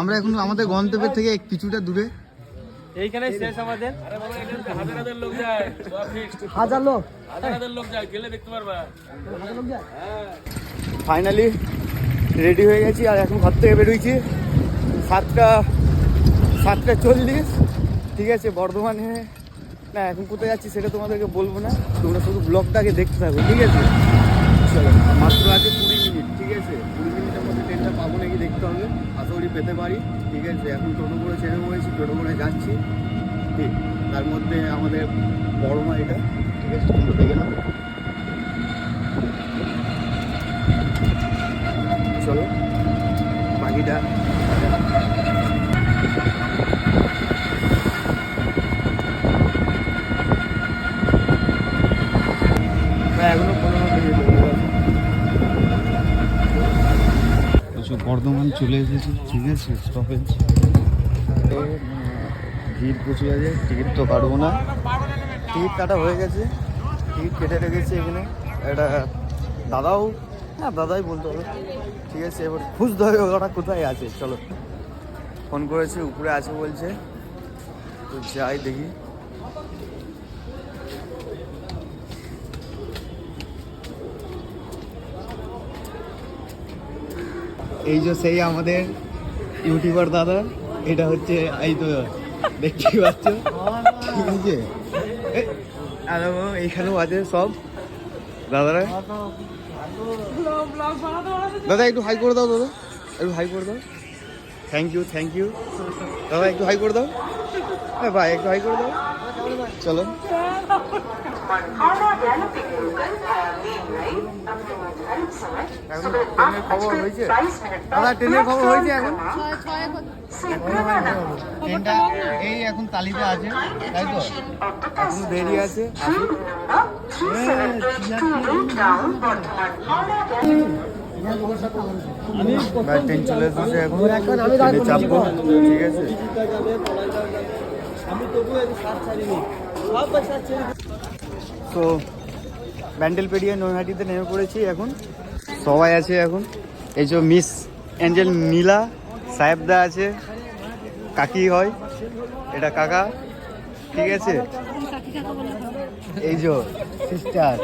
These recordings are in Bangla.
আমরা এখন আমাদের গন্তব্যের থেকে কিছুটা দূরে। এইখানে শেষ আমাদের। হাজার হাজার লোক যায়। হাজার লোক? হাজার হাজার লোক যায় গেলে দেখতে পারবা। হাজার লোক যায়? ফাইনালি রেডি হয়ে গেছি আর এখন ঘর থেকে বেরোইছি। সাতটা সাতটা চল্লিশ। ঠিক আছে বর্ধমানে। না এখন কোথায় যাচ্ছি সেটা তোমাদেরকে বলব না। তোমরা শুধু ব্লগটাকে দেখতে থাকো ঠিক আছে? চলো মাত্র আছে কুড়ি মিনিট ঠিক আছে? কুড়ি মিনিটের ট্রেনটা পাবো নাকি দেখতে হবে। আশা করি পেতে পারি। ঠিক আছে, এখন টোটো করে ছেড়ে পড়েছি টোটো করে যাচ্ছি। ঠিক, তার মধ্যে আমাদের বড় মা এটা। ঠিক আছে দেখে নাও। চলো, বাকিটা এখনও পনেরো মিনিট আচ্ছা বর্ধমান চলে এসেছি, ঠিক আছে স্টপেজ ভিড় প্রচুর আছে, টিকিট তো কাটবো না। টিকিট কাটা হয়ে গেছে, টিকিট কেটে রেখেছি এখানে। একটা দাদাও হ্যাঁ দাদাই বলতে হবে। ঠিক আছে, এবার খুঁজতে হবে ওরা কোথায় আছে, চলো। ফোন করেছে, উপরে আছে বলছে। তো যাই দেখি। এই যে সেই আমাদের ইউটিউবার দাদা, এটা হচ্ছে এই তো দেখতেই পাচ্ছ। ঠিক আছে? এইখানেও আছে সব। দাদারা? দাদা, একটু হাই করে দাও, দাদা। একটু হাই করে দাও। থ্যাংক ইউ থ্যাংক ইউ দাদা, একটু হাই করে দাও। হ্যাঁ ভাই, একটু হাই করে দাও। চলো। খবর হয়েছে ট্রেনের খবর হয়েছে ট্রেনটা এই এখন তালিতে আছে তাই তো এখন দেরি আছে ট্রেন চলে এসেছে এখন তো ব্যান্ডেল পেরিয়ে নৈহাটিতে নেমে পড়েছি এখন। সবাই আছে এখন। এই যে মিস অ্যাঞ্জেল নীলা, সাহেবদা আছে, কাকি হয়, এটা কাকা, ঠিক আছে? এই যে সিস্টার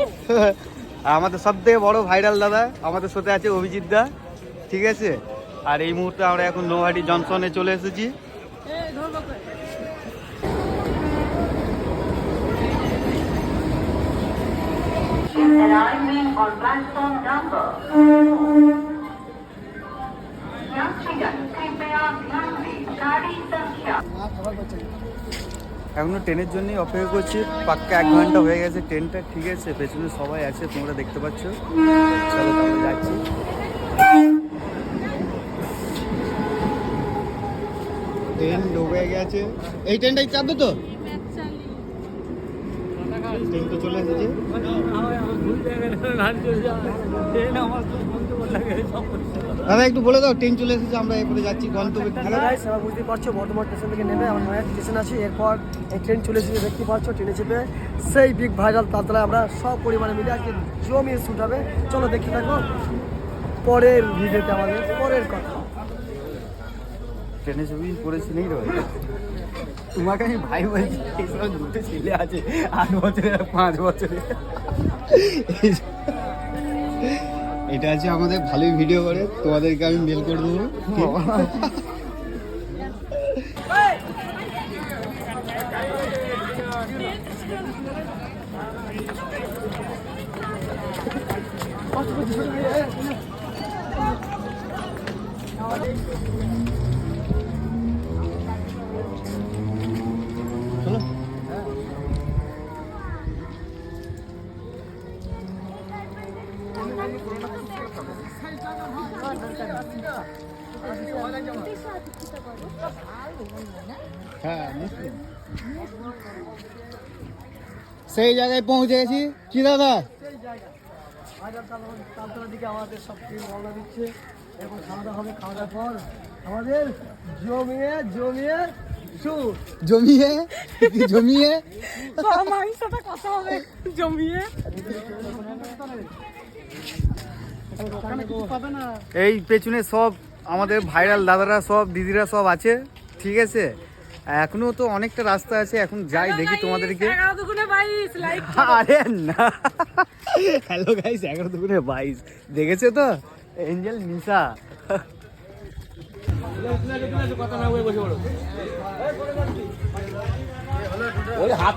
আমাদের সব থেকে বড় ভাইরাল দাদা আমাদের সাথে আছে অভিজিৎ দা, ঠিক আছে? আর এই মুহূর্তে আমরা এখন নৈহাটি জনসনে চলে এসেছি। platform number এখনও ট্রেনের জন্যই অপেক্ষা করছি। পাক্কা এক ঘণ্টা হয়ে গেছে ট্রেনটা ঠিক আছে পেছনে সবাই আছে তোমরা দেখতে পাচ্ছ। চলো যাচ্ছি। ট্রেন ডুবে গেছে। এই ট্রেনটাই চাপবে তো। ট্রেন তো চলে এসেছে। দাদা একটু বলে দাও ট্রেন চলে এসেছে আমরা এরপরে যাচ্ছি গন্তব্যে গাইস আমরা বুঝতে পারছ বর্ধমান স্টেশন থেকে নেমে আমার নয়া স্টেশন আছে এরপর এই ট্রেন চলে এসেছে দেখতে পাচ্ছ ট্রেনে চেপে সেই বিগ ভাইরাল তাতলায় আমরা সব পরিমাণে মিলে আজকে জমিয়ে শুট হবে। চলো দেখতে থাকো। পরের ভিডিওতে আমাদের পরের কথা। ট্রেনে ছবি করেছি নেই রয়ে তোমাকে আমি ভাই বলছি এই সময় দুটো ছেলে আছে আট বছরের আর পাঁচ বছরের। এটা আছে আমাদের ভালোই ভিডিও করে তোমাদেরকে আমি মেল করে দেবো। চলো হ্যাঁ। সেই জায়গায় পৌঁছে গেছি। কি দাদা? দিকে আমাদের রওনা দিচ্ছে। এখন খাওয়া দাওয়া হবে খাওয়া দাওয়ার পর আমাদের জমিয়ে জমিয়ে হবে। জমিয়ে। এই পেছনে সব আমাদের ভাইরাল দাদারা সব দিদিরা সব আছে ঠিক আছে? এখনও তো অনেকটা রাস্তা আছে এখন যাই দেখি তোমাদেরকে। আরে না। হ্যালো গাইস এগারো দুপুরে বাইশ। দেখেছ তো? এঞ্জেল নিশা হাত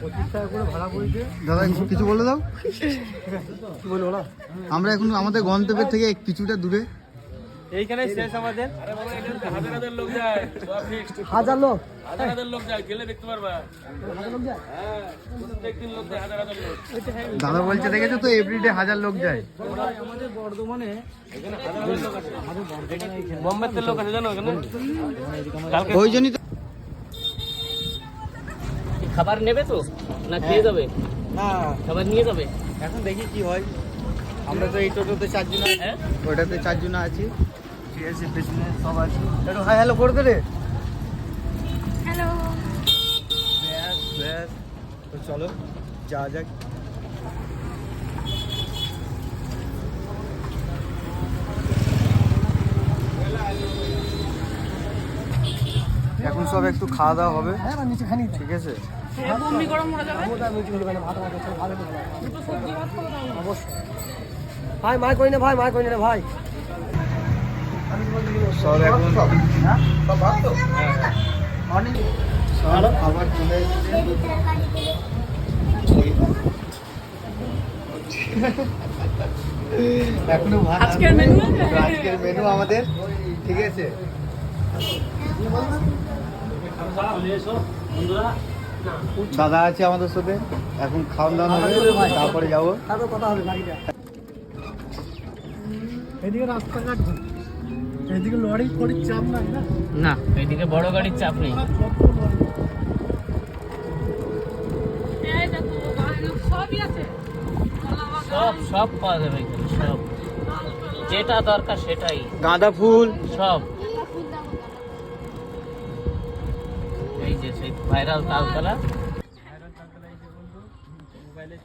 পঁচিশ টাকা করে ভাড়া পড়েছে দাদা কিছু বলে দাও। কি বলব না আমরা এখন আমাদের গন্তব্যের থেকে কিছুটা দূরে। এইখানে শেষ আমাদের। হাজার হাজার লোক। যায় হাজার লোক হাজার হাজার লোক যায় গেলে দেখতে পারবা। হাজার লোক যায় হ্যাঁ প্রত্যেকদিন লোক যায় হাজার হাজার লোক। দাদা বলছে দেখেছ তো এভরিডে হাজার লোক যায়? বোম্বেতে লোক আছে জানো ওই জন্যই খাবার নেবে তো? না খেয়ে যাবে? না। খাবার নিয়ে যাবে? এখন দেখি কি হয়। আমরা তো এই টোটোতে চারজন আছি। হ্যাঁ? ওটাতে চারজন আছি। ঠিক আছে পেছনে সব আছে। একটু হাই হ্যালো করে দে। রে হ্যালো। ব্যাস ব্যাস। তো চলো যা যাক। এখন সব একটু খাওয়া দাওয়া হবে। হ্যাঁ নিচে খানি ঠিক আছে? বমি গরম মরে যাবে? অবশ্যই। ভাই মায় কই না ভাই মায় কই না রে ভাই। সব এখন সব আবার চলে এখনও ভাত আজকের menu? আজকের মেনু আমাদের। ঠিক আছে? দাদা আছে আমাদের সাথে এখন খাওয়ান দাওয়ান হবে তারপরে যাব। কথা হবে এদিকে রাস্তাঘাট এদিকে লরি ফরির চাপ নাই না? না এদিকে বড় গাড়ির চাপ নেই। সব সব পাওয়া যাবে সব। যেটা দরকার সেটাই। গাঁদা ফুল। সব। যে ভাইরাল তালতলা ভাইরাল তালতলা এসে বলল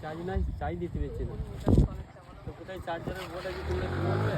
চার্জ নাই চার্জ দিতে পেরেছি না। তো কোথায় চার্জারের বোর্ড আছে কি বলবে?